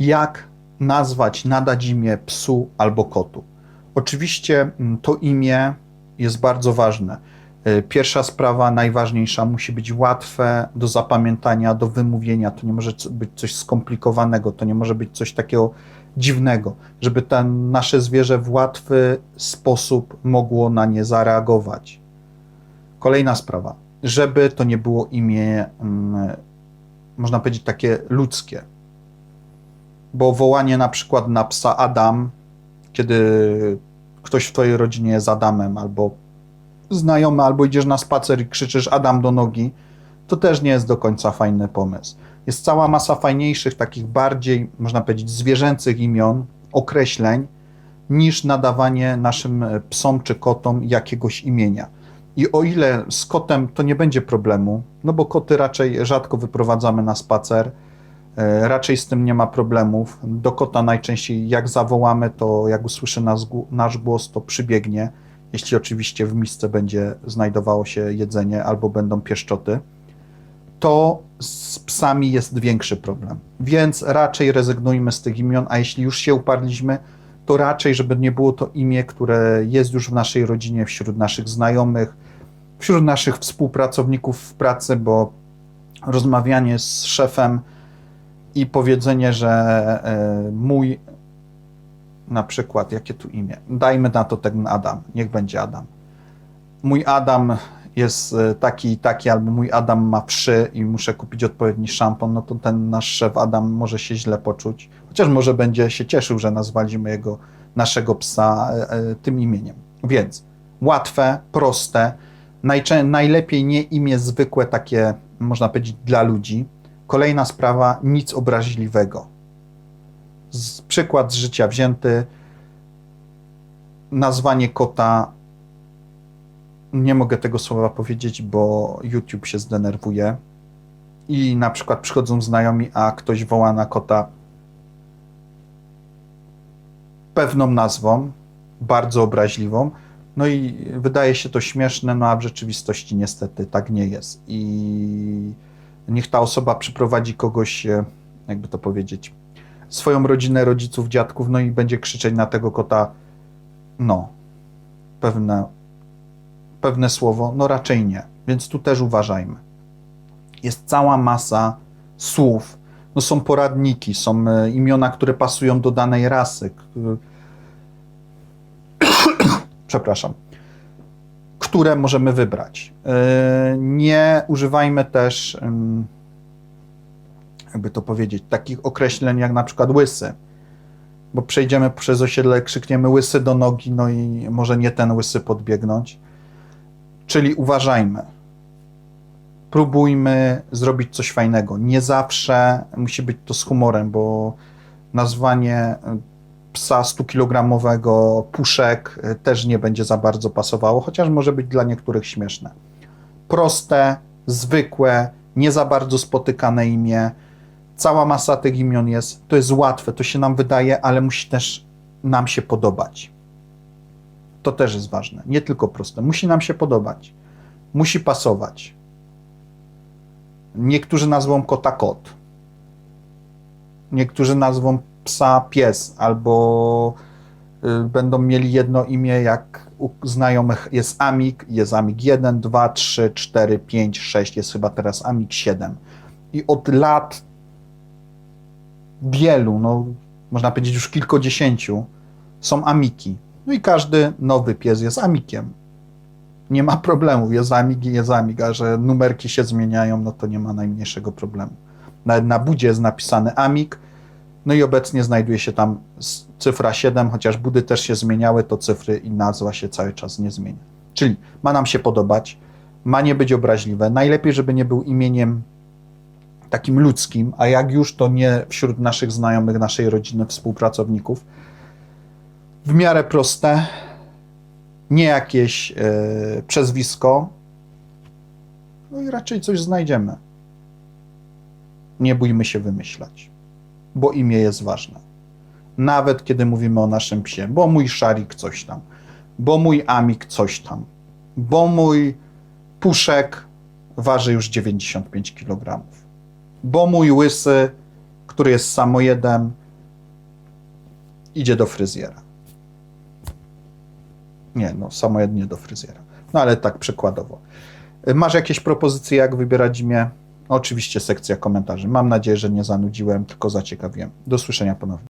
jak nazwać, nadać imię psu albo kotu. Oczywiście mm, to imię jest bardzo ważne. Y, Pierwsza sprawa, najważniejsza, musi być łatwe do zapamiętania, do wymówienia. To nie może być coś skomplikowanego, to nie może być coś takiego dziwnego, żeby ten nasze zwierzę w łatwy sposób mogło na nie zareagować. Kolejna sprawa, żeby to nie było imię, mm, można powiedzieć, takie ludzkie. Bo wołanie na przykład na psa Adam, kiedy ktoś w twojej rodzinie jest Adamem, albo znajomy, albo idziesz na spacer i krzyczysz Adam do nogi, to też nie jest do końca fajny pomysł. Jest cała masa fajniejszych, takich bardziej, można powiedzieć, zwierzęcych imion, określeń, niż nadawanie naszym psom czy kotom jakiegoś imienia. I o ile z kotem to nie będzie problemu, no bo koty raczej rzadko wyprowadzamy na spacer, raczej z tym nie ma problemów. Do kota najczęściej jak zawołamy, to jak usłyszy nas, nasz głos, to przybiegnie, jeśli oczywiście w misce będzie znajdowało się jedzenie albo będą pieszczoty to z psami jest większy problem. Więc raczej rezygnujmy z tych imion, a jeśli już się uparliśmy, to raczej, żeby nie było to imię, które jest już w naszej rodzinie, wśród naszych znajomych, wśród naszych współpracowników w pracy, bo rozmawianie z szefem i powiedzenie, że e, mój na przykład, jakie tu imię? Dajmy na to ten Adam, niech będzie Adam. Mój Adam jest e, taki i taki, albo mój Adam ma wszy i muszę kupić odpowiedni szampon, no to ten nasz szef Adam może się źle poczuć. Chociaż może będzie się cieszył, że nazwaliśmy jego, naszego psa e, tym imieniem. Więc łatwe, proste, najlepiej nie imię zwykłe, takie można powiedzieć dla ludzi. Kolejna sprawa, nic obraźliwego. Z, przykład z życia wzięty. Nazwanie kota nie mogę tego słowa powiedzieć, bo YouTube się zdenerwuje. I na przykład przychodzą znajomi, a ktoś woła na kota pewną nazwą, bardzo obraźliwą. No i wydaje się to śmieszne, no a w rzeczywistości niestety tak nie jest. I niech ta osoba przyprowadzi kogoś, e, jakby to powiedzieć, swoją rodzinę, rodziców, dziadków, no i będzie krzyczeć na tego kota, no, pewne pewne słowo? No raczej nie. Więc tu też uważajmy. Jest cała masa słów. No są poradniki, są e, imiona, które pasują do danej rasy. Przepraszam. Które możemy wybrać. E, Nie używajmy też, jakby to powiedzieć, takich określeń jak na przykład łysy. Bo przejdziemy przez osiedle, krzykniemy łysy do nogi, no i może nie ten łysy podbiegnąć. Czyli uważajmy. Próbujmy zrobić coś fajnego. Nie zawsze musi być to z humorem, bo nazwanie psa 100-kilogramowego puszek y, też nie będzie za bardzo pasowało, chociaż może być dla niektórych śmieszne. Proste, zwykłe, nie za bardzo spotykane imię. Cała masa tych imion jest. To jest łatwe, to się nam wydaje, ale musi też nam się podobać. To też jest ważne. Nie tylko proste. Musi nam się podobać. Musi pasować. Niektórzy nazwą kota kot. Niektórzy nazwą psa pies, albo y, będą mieli jedno imię, jak u znajomych jest Amik, jest Amik 1, 2, 3, 4, 5, 6, jest chyba teraz Amik 7. I od lat wielu, no można powiedzieć już kilkudziesięciu, są Amiki. No i każdy nowy pies jest amikiem. Nie ma problemu, jest amig i jest amig, a że numerki się zmieniają, no to nie ma najmniejszego problemu. Nawet na budzie jest napisany amik, no i obecnie znajduje się tam cyfra 7, chociaż budy też się zmieniały, to cyfry i nazwa się cały czas nie zmienia. Czyli ma nam się podobać, ma nie być obraźliwe. Najlepiej, żeby nie był imieniem takim ludzkim, a jak już, to nie wśród naszych znajomych, naszej rodziny, współpracowników w miarę proste, nie jakieś e, przezwisko, no i raczej coś znajdziemy. Nie bójmy się wymyślać, bo imię jest ważne. Nawet kiedy mówimy o naszym psie, bo mój szarik coś tam, bo mój amik coś tam, bo mój puszek waży już 95 kg, bo mój łysy, który jest samojedem, idzie do fryzjera. Nie, no samojednie do fryzjera. No ale tak przykładowo. Masz jakieś propozycje, jak wybierać imię? Oczywiście sekcja komentarzy. Mam nadzieję, że nie zanudziłem, tylko zaciekawiłem. Do słyszenia ponownie.